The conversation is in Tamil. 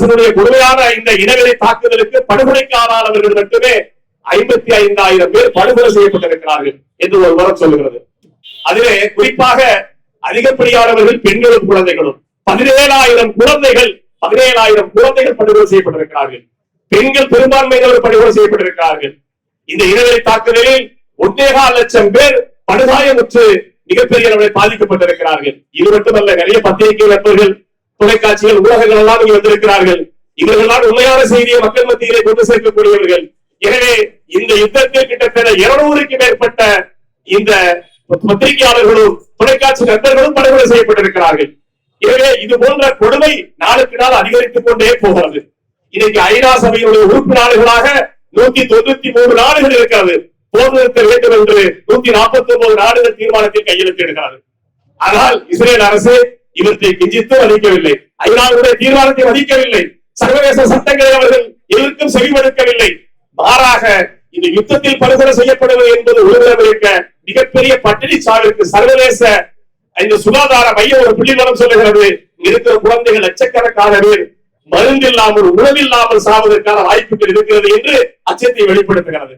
அரசனுடைய கொடுமையான இந்த இனவெளி தாக்குதலுக்கு படுகொலைக்கு ஆளானவர்கள் மட்டுமே ஐம்பத்தி ஐந்தாயிரம் பேர் படுகொலை செய்யப்பட்டிருக்கிறார்கள் என்று ஒரு உரம் சொல்லுகிறது. அதிலே குறிப்பாக அதிகப்படியானவர்கள் பெண்களும் குழந்தைகளும். பதினேழாயிரம் குழந்தைகள் பதினேழாயிரம் குழந்தைகள் படுகொலை செய்யப்பட்டிருக்கிறார்கள். பெண்கள் பெரும்பான்மையினர் படுகொலை செய்யப்பட்டிருக்கிறார்கள். இந்த இனவெளி தாக்குதலில் ஒன்றேகா லட்சம் பேர் படுகாயமுற்று மிகப்பெரிய அளவில் பாதிக்கப்பட்டிருக்கிறார்கள். இது மட்டுமல்ல நிறைய பத்திரிகை நண்பர்கள் தொலைக்காட்சிகள் ஊடகங்கள் எல்லாம் இங்கு வந்திருக்கிறார்கள். இவர்கள்தான் உண்மையான செய்தியை மக்கள் மத்தியிலே கொண்டு சேர்க்கக்கூடியவர்கள். எனவே இந்த யுத்தத்தில் கிட்டத்தட்ட இருநூறுக்கு மேற்பட்ட இந்த பத்திரிகையாளர்களும் தொலைக்காட்சி நண்பர்களும் படுகொலை செய்யப்பட்டிருக்கிறார்கள். எனவே இது போன்ற கொடுமை நாளுக்கு நாள் அதிகரித்துக் கொண்டே போகிறது. இன்னைக்கு ஐநா சபையினுடைய உறுப்பு நாடுகளாக நூத்தி தொண்ணூத்தி மூணு நாடுகள் இருக்கிறது. போர் நிறுத்த வேண்டும் என்று நூத்தி நாற்பத்தி ஒன்பது நாடுகள் தீர்மானத்தில் கையெழுத்திடுகிறது. ஆனால் இஸ்ரேல் அரசு இவற்றை கிஞ்சித்து மதிக்கவில்லை ஐநாவுடைய தீர்மானத்தை மதிக்கவில்லை சர்வதேச சட்டங்களை அவர்கள் எதற்கும் செவிமடுக்கவில்லை. மாறாக இந்த யுத்தத்தில் படுகொலை செய்யப்படுவது என்பது உலகிருக்க மிகப்பெரிய பட்டினி சாவிற்கு சர்வதேச இந்த சுகாதார மையம் ஒரு புள்ளிவரம் சொல்லுகிறது. இருக்கிற குழந்தைகள் லட்சக்கணக்கான பேர் மருந்தில்லாமல் உணவில்லாமல் சாவதற்கான வாய்ப்புகள் இருக்கிறது என்று அச்சத்தை வெளிப்படுத்துகிறது.